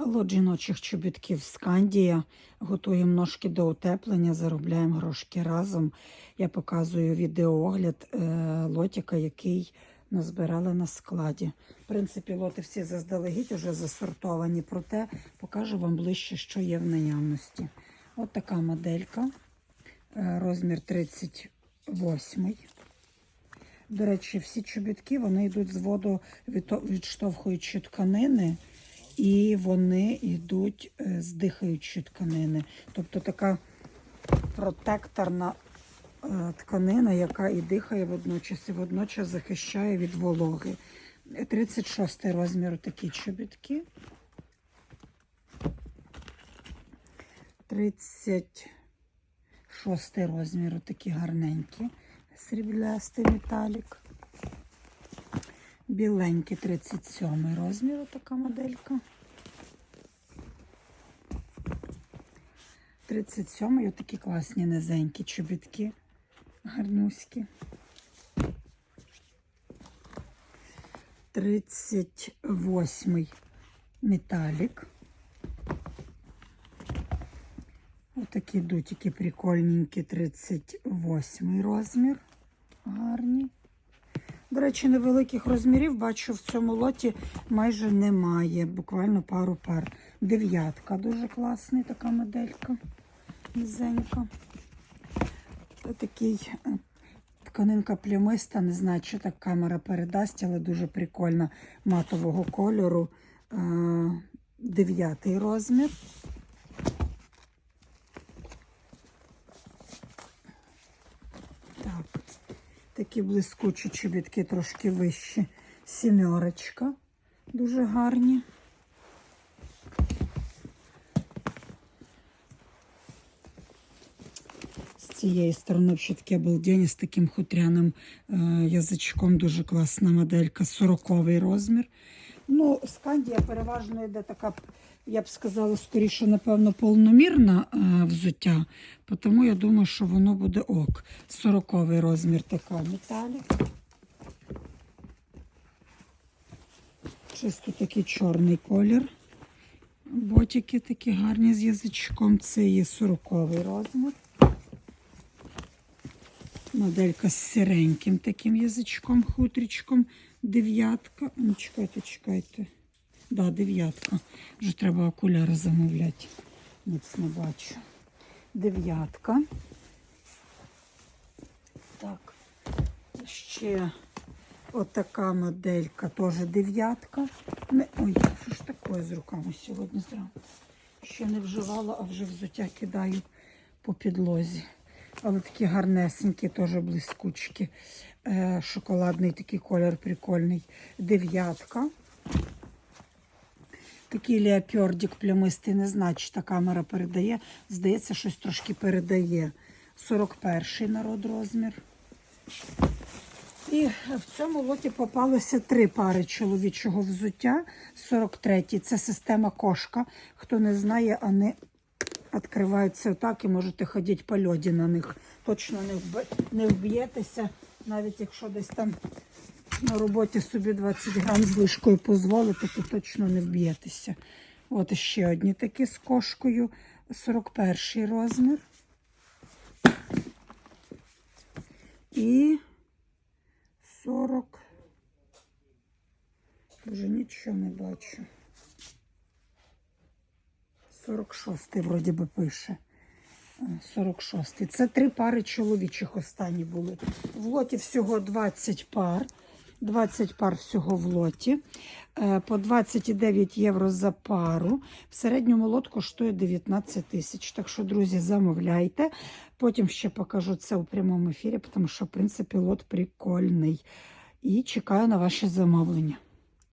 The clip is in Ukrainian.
Лот жіночих чобітків Скандія. Готуємо ножки до утеплення, заробляємо грошки разом. Я показую відеоогляд е, лотика, який назбирали на складі. В принципі, лоти всі заздалегідь вже засортовані, проте покажу вам ближче, що є в наявності. От така моделька, е, розмір 38. До речі, всі чобітки вони йдуть з водовідштовхуючої тканини, і вони йдуть е, з дихаючої тканини. Тобто така протекторна е, тканина, яка і дихає водночас, і водночас захищає від вологи. 36 розмір такі чобітки. 36 розмір такі гарненькі сріблястий металік. Біленький 37 розмір, така моделька. 37 отакі класні низенькі чобітки, гарнюські. 38 металік. Отакі дутики прикольненькі, 38 розмір. Гарні. До речі, невеликих розмірів бачу в цьому лоті майже немає. Буквально пару пар. Дев'ятка дуже класний, така моделька. Низенька. Такий е, тканинка плямиста, не знаю, чи так камера передасть, але дуже прикольна матового кольору. Е, Дев'ятий розмір. Такі блискучі чобітки трошки вищі. Сімерочка. Дуже гарні. Цієї сторони ще такі обалдені з таким хутряним е, язичком. Дуже класна моделька. 40 розмір. Ну, скандія переважно йде така, я б сказала, скоріше, напевно, повномірна е, взуття. Тому я думаю, що воно буде ок. 40 розмір така металік. Чисто такий чорний колір. Ботики такі гарні з язичком. Це є 40 розмір. Моделька з сиреньким таким язичком, хутрічком. Дев'ятка. Ну, чекайте, чекайте. Да, дев'ятка. Вже треба окуляри замовляти. Ніц не бачу. Дев'ятка. Так. Ще отака моделька, теж дев'ятка. Ой, що ж таке з руками сьогодні зранку? Ще не вживала, а вже взуття кидаю по підлозі. Але такі гарнесенькі, теж блискучки. Е, шоколадний такий колір прикольний. Дев'ятка. Такий леопардик плямистий, не знаю, чи та камера передає. Здається, щось трошки передає. 41-й народ розмір. І в цьому лоті попалося три пари чоловічого взуття. 43-й це система кошка. Хто не знає, вони відкриваються отак і можете ходити по льоді на них. Точно не, вб... не вб'єтеся, навіть якщо десь там на роботі собі 20 грам з лишкою дозволите, то точно не вб'єтеся. От ще одні такі з кошкою. 41 розмір. І 40. Вже нічого не бачу. 46 вроді би пише. Е, 46. Це три пари чоловічих останні були. В лоті всього 20 пар. 20 пар всього в лоті. Е, По 29 євро за пару. В середньому лот коштує 19 тисяч. Так що, друзі, замовляйте. Потім ще покажу це у прямому ефірі, тому що, в принципі, лот прикольний. І чекаю на ваші замовлення.